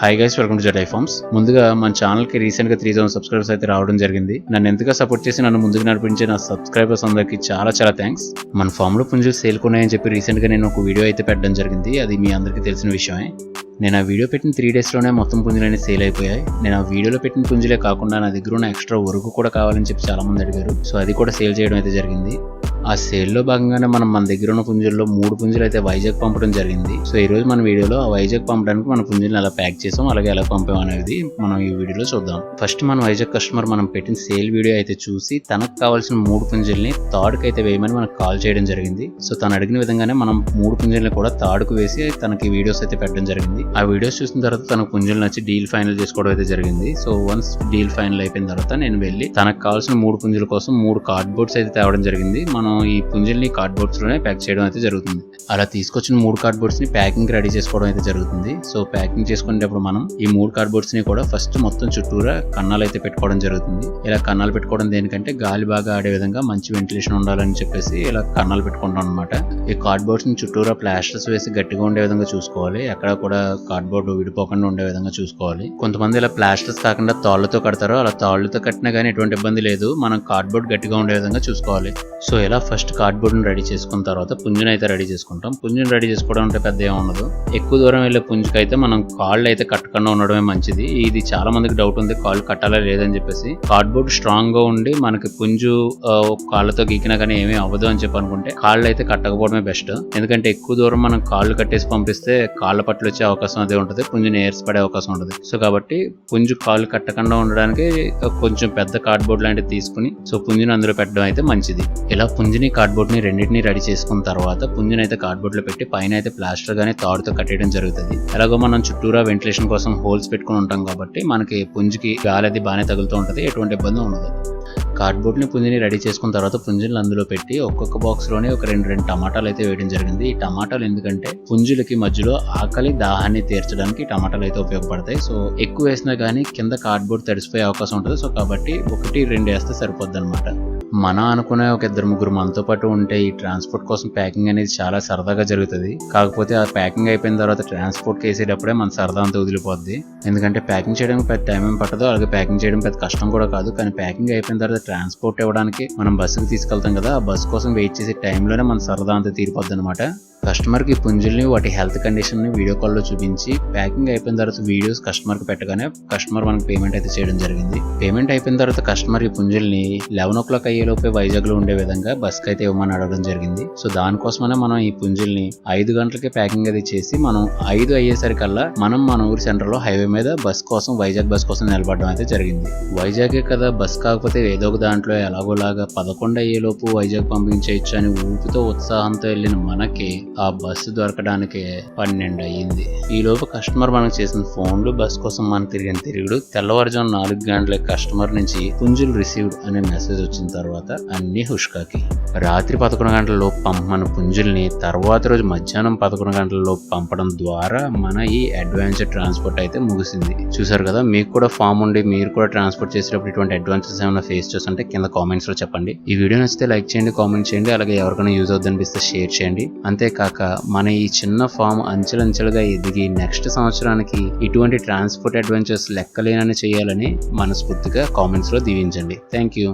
Hi guys welcome to జటై farms ముందుగా మన ఛానల్కి రీసెంట్గా త్రీ థౌసండ్ సబ్స్క్రైబర్స్ అయితే రావడం జరిగింది. నన్ను ఎంతగా సపోర్ట్ చేసి నన్ను ముందుకు నడిపించే నా సబ్స్క్రైబర్స్ అందరికీ చాలా చాలా థ్యాంక్స్ మన ఫామ్లో పుంజులు సేల్ కొన్నాయని చెప్పి రీసెంట్గా నేను ఒక వీడియో అయితే పెట్టడం జరిగింది. అది మీ అందరికీ తెలిసిన విషయమే. నేను ఆ వీడియో పెట్టిన త్రీ డేస్లోనే మొత్తం పుంజులన్నీ సేల్ అయిపోయాయి. నేను ఆ వీడియోలో పెట్టిన పుంజులే కాకుండా నా దగ్గర ఉన్న ఎక్స్ట్రా వరకు కూడా కావాలని చెప్పి చాలా మంది అడిగారు. సో అది కూడా సేల్ చేయడం అయితే జరిగింది. ఆ సేల్లో భాగంగానే మనం మన దగ్గర ఉన్న పుంజుల్లో మూడు పుంజులు అయితే వైజాగ్ పంపడం జరిగింది. సో ఈ రోజు మన వీడియోలో ఆ వైజాగ్ పంపడానికి మన పుంజులను ఎలా ప్యాక్ చేసాం అలాగే ఎలా పంపాం అనేది మనం ఈ వీడియోలో చూద్దాం. ఫస్ట్ మన వైజాగ్ కస్టమర్ మనం పెట్టిన సేల్ వీడియో అయితే చూసి తనకు కావాల్సిన మూడు పుంజుల్ని తాడుకు అయితే వేయమని మనకు కాల్ చేయడం జరిగింది. సో తను అడిగిన విధంగానే మనం మూడు పుంజుల్ని కూడా తాడుకు వేసి తనకి వీడియోస్ అయితే పెట్టడం జరిగింది. ఆ వీడియోస్ చూసిన తర్వాత తన పుంజులు నచ్చి డీల్ ఫైనల్ చేసుకోవడం అయితే జరిగింది. సో వన్స్ డీల్ ఫైనల్ అయిపోయిన తర్వాత నేను వెళ్ళి తనకు కావాల్సిన మూడు పుంజుల కోసం మూడు కార్డ్ బోర్డ్స్ అయితే తేవడం జరిగింది. మనం ఈ పుంజుల్ని కార్డ్లోనే ప్యాక్ చేయడం అయితే జరుగుతుంది. అలా తీసుకొచ్చిన మూడు కార్డ్ని ప్యాకింగ్ రెడీ చేసుకోవడం అయితే జరుగుతుంది. సో ప్యాకింగ్ చేసుకునేటప్పుడు మనం ఈ మూడు కార్డ్బోర్డ్స్ని కూడా ఫస్ట్ మొత్తం చుట్టూరా కన్నాలు అయితే పెట్టుకోవడం జరుగుతుంది. ఇలా కన్నాలు పెట్టుకోవడం దేనికంటే గాలి బాగా ఆడే విధంగా మంచి వెంటిలేషన్ ఉండాలని చెప్పేసి ఇలా కన్నాలు పెట్టుకుంటాం అనమాట ఈ కార్డ్ బోర్డ్స్ని చుట్టూరా ప్లాస్టర్స్ వేసి గట్టిగా ఉండే విధంగా చూసుకోవాలి. ఎక్కడ కూడా కార్డ్బోర్డ్ విడిపోకుండా ఉండే విధంగా చూసుకోవాలి. కొంతమంది ఇలా ప్లాస్టర్స్ కాకుండా తాళ్ళతో కడతారు అలా తాళ్ళతో కట్టినా కానీ ఎటువంటి ఇబ్బంది లేదు. మనం కార్డ్బోర్డ్ గట్టిగా ఉండే విధంగా చూసుకోవాలి. సో ఇలా ఫస్ట్ కార్డ్బోర్డ్ని రెడీ చేసుకున్న తర్వాత పుంజుని అయితే రెడీ చేసుకుంటాం. పుంజుని రెడీ చేసుకోవడం అంటే పెద్ద ఏం ఉండదు. ఎక్కువ దూరం వెళ్ళే పుంజుకి అయితే మనం కాళ్ళు అయితే కట్టకుండా ఉండడమే మంచిది. ఇది చాలా మందికి డౌట్ ఉంది. కాళ్ళు కట్టాలా లేదని చెప్పేసి. కార్డ్బోర్డ్ స్ట్రాంగ్గా ఉండి మనకి పుంజు కాళ్ళతో గీకినా కానీ ఏమీ అవ్వదు అని చెప్పి అనుకుంటే కాళ్ళు అయితే కట్టకపోవడం పంపించడమే బెస్ట్. ఎందుకంటే ఎక్కువ దూరం మనం కాళ్ళు కట్టేసి పంపిస్తే కాళ్ళ పట్లు వచ్చే అవకాశం అదే ఉంటుంది పుంజుని నేర్స్ పడే అవకాశం ఉంటుంది. సో కాబట్టి పుంజు కాళ్ళు కట్టకుండా ఉండడానికి కొంచెం పెద్ద కార్డ్ బోర్డ్ లాంటిది తీసుకుని సో పుంజుని అందులో పెట్టడం అయితే మంచిది. ఇలా పుంజుని కార్డ్బోర్డ్ని రెండింటిని రెడీ చేసుకున్న తర్వాత పుంజుని అయితే కార్డ్బోర్డ్లో పెట్టి పైన అయితే ప్లాస్టర్ గానీ తాడుతో కట్టేయడం జరుగుతుంది. ఎలాగో మనం చుట్టూరా వెంటిలేషన్ కోసం హోల్స్ పెట్టుకుని ఉంటాం కాబట్టి మనకి పుంజుకి గాలి అది బాగానే తగులుతూ ఉంటుంది ఎటువంటి ఇబ్బంది ఉండదు. కార్డ్బోర్డ్ని పుంజిని రెడీ చేసుకున్న తర్వాత పుంజులను అందులో పెట్టి ఒక్కొక్క బాక్స్లోనే ఒక రెండు రెండు టమాటాలు అయితే వేయడం జరిగింది. ఈ టమాటాలు ఎందుకంటే పుంజులకి మధ్యలో ఆకలి దాహాన్ని తీర్చడానికి టమాటాలు అయితే ఉపయోగపడతాయి. సో ఎక్కువ వేసినా కానీ కింద కార్డ్బోర్డ్ తడిసిపోయే అవకాశం ఉంటుంది. సో కాబట్టి ఒకటి రెండు వేస్తే సరిపోద్ది అనమాట మనం అనుకునే ఒక ఇద్దరు ముగ్గురు మనతో పాటు ఉంటే ఈ ట్రాన్స్పోర్ట్ కోసం ప్యాకింగ్ అనేది చాలా సరదాగా జరుగుతుంది. కాకపోతే ఆ ప్యాకింగ్ అయిపోయిన తర్వాత ట్రాన్స్పోర్ట్ వేసేటప్పుడే మన సరదా అంతా వదిలిపోద్ది. ఎందుకంటే ప్యాకింగ్ చేయడానికి పెద్ద టైం ఏం పట్టదు అలాగే ప్యాకింగ్ చేయడం పెద్ద కష్టం కూడా కాదు. కానీ ప్యాకింగ్ అయిపోయిన తర్వాత ట్రాన్స్పోర్ట్ ఇవ్వడానికి మనం బస్సుకి తీసుకెళ్తాం కదా ఆ బస్సు కోసం వెయిట్ చేసే టైంలోనే మన సరదా అంతా తీరిపోద్ది అనమాట కస్టమర్కి పుంజుల్ని వాటి హెల్త్ కండిషన్ని వీడియో కాల్లో చూపించి ప్యాకింగ్ అయిపోయిన తర్వాత వీడియోస్ కస్టమర్కి పెట్టగానే కస్టమర్ మనకి పేమెంట్ అయితే చేయడం జరిగింది. పేమెంట్ అయిపోయిన తర్వాత కస్టమర్ ఈ పుంజుల్ని లెవెన్ ఓ క్లాక్ అయ్యేలోపే వైజాగ్లో ఉండే విధంగా బస్కి అయితే ఇవ్వమని అడగడం జరిగింది. సో దానికోసమనే మనం ఈ పుంజుల్ని ఐదు గంటలకి ప్యాకింగ్ అది చేసి మనం ఐదు అయ్యేసరికల్లా మనం మన ఊరి సెంటర్లో హైవే మీద బస్ కోసం వైజాగ్ బస్ కోసం నిలబడడం అయితే జరిగింది. వైజాగే కదా బస్ కాకపోతే ఏదో ఒక దాంట్లో ఎలాగోలాగా పదకొండు అయ్యేలోపు వైజాగ్ పంపించేయచ్చు అని ఊపితో ఉత్సాహంతో వెళ్ళిన మనకి ఆ బస్సు దొరకడానికి పన్నెండు అయ్యింది. ఈ లోపు కస్టమర్ మనకు చేసిన ఫోన్లు బస్ కోసం మనం తిరిగిన తిరుగుడు తెల్లవారుజాము నాలుగు గంటల కస్టమర్ నుంచి పుంజులు రిసీవ్డ్ అనే మెసేజ్ వచ్చిన తర్వాత తర్వాత అన్ని హుష్కాకి. రాత్రి పదకొండు గంటల లోపు పంపమన్న పుంజుల్ని తర్వాత రోజు మధ్యాహ్నం పదకొండు గంటల పంపడం ద్వారా మన ఈ అడ్వాన్స్డ్ ట్రాన్స్పోర్ట్ అయితే ముగిసింది. చూసారు కదా మీకు కూడా ఫామ్ ఉండి మీరు కూడా ట్రాన్స్పోర్ట్ చేసేటప్పుడు ఇటువంటి అడ్వాన్సెస్ ఏమైనా ఫేస్ చేస్తుంటే కింద కామెంట్స్లో చెప్పండి. ఈ వీడియో నచ్చితే లైక్ చేయండి కామెంట్ చేయండి అలాగే ఎవరికైనా యూజ్ అవుతుందనిపిస్తే షేర్ చేయండి. అంతేకాక మన ఈ చిన్న ఫామ్ అంచెలంచెలుగా ఎదిగి నెక్స్ట్ సంవత్సరానికి ఇటువంటి ట్రాన్స్పోర్ట్ అడ్వెంచర్స్ లెక్కలేనని చేయాలని మనస్ఫూర్తిగా కామెంట్స్లో దీవించండి. Thank you